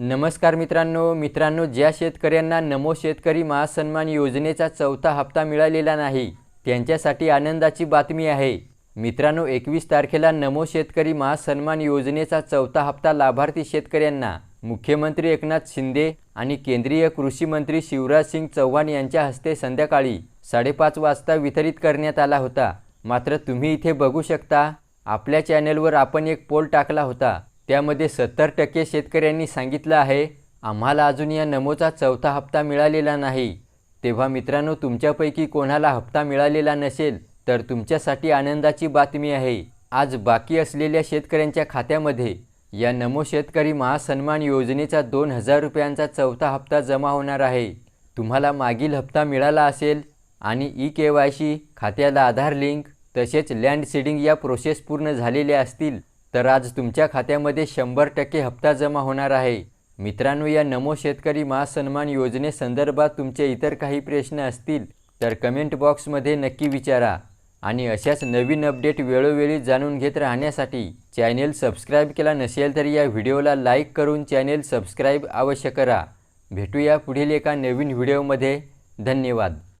नमस्कार मित्रांनो मित्रांनो ज्या शेतकऱ्यांना नमो शेतकरी महासन्मान योजनेचा चौथा हप्ता मिळालेला नाही त्यांच्यासाठी आनंदाची बातमी आहे. मित्रांनो एकवीस तारखेला नमो शेतकरी महासन्मान योजनेचा चौथा हप्ता लाभार्थी शेतकऱ्यांना मुख्यमंत्री एकनाथ शिंदे आणि केंद्रीय कृषी मंत्री शिवराज सिंग चौहान यांच्या हस्ते संध्याकाळी साडेपाच वाजता वितरित करण्यात आला होता. मात्र तुम्ही इथे बघू शकता आपल्या चॅनेलवर आपण एक पोल टाकला होता. त्यामध्ये सत्तर टक्के शेतकऱ्यांनी सांगितलं आहे आम्हाला अजून या नमोचा चौथा हप्ता मिळालेला नाही. तेव्हा मित्रांनो तुमच्यापैकी कोणाला हप्ता मिळालेला नसेल तर तुमच्यासाठी आनंदाची बातमी आहे. आज बाकी असलेल्या शेतकऱ्यांच्या खात्यामध्ये या नमो शेतकरी महासन्मान योजनेचा दोन हजार रुपयांचा चौथा हप्ता जमा होणार आहे. तुम्हाला मागील हप्ता मिळाला असेल आणि ई के वाय सी खात्याला आधार लिंक तसेच लँड सीडिंग या प्रोसेस पूर्ण झालेल्या असतील तर आज तुमच्या खात्यामध्ये शंभर टक्के हप्ता जमा होणार आहे. मित्रांनो या नमो शेतकरी महासन्मान योजनेसंदर्भात तुमचे इतर काही प्रश्न असतील तर कमेंट बॉक्समध्ये नक्की विचारा. आणि अशाच नवीन अपडेट वेळोवेळी जाणून घेत राहण्यासाठी चॅनेल सबस्क्राईब केला नसेल तर या व्हिडिओला लाईक करून चॅनेल सबस्क्राईब अवश्य करा. भेटूया पुढील एका नवीन व्हिडिओमध्ये. धन्यवाद.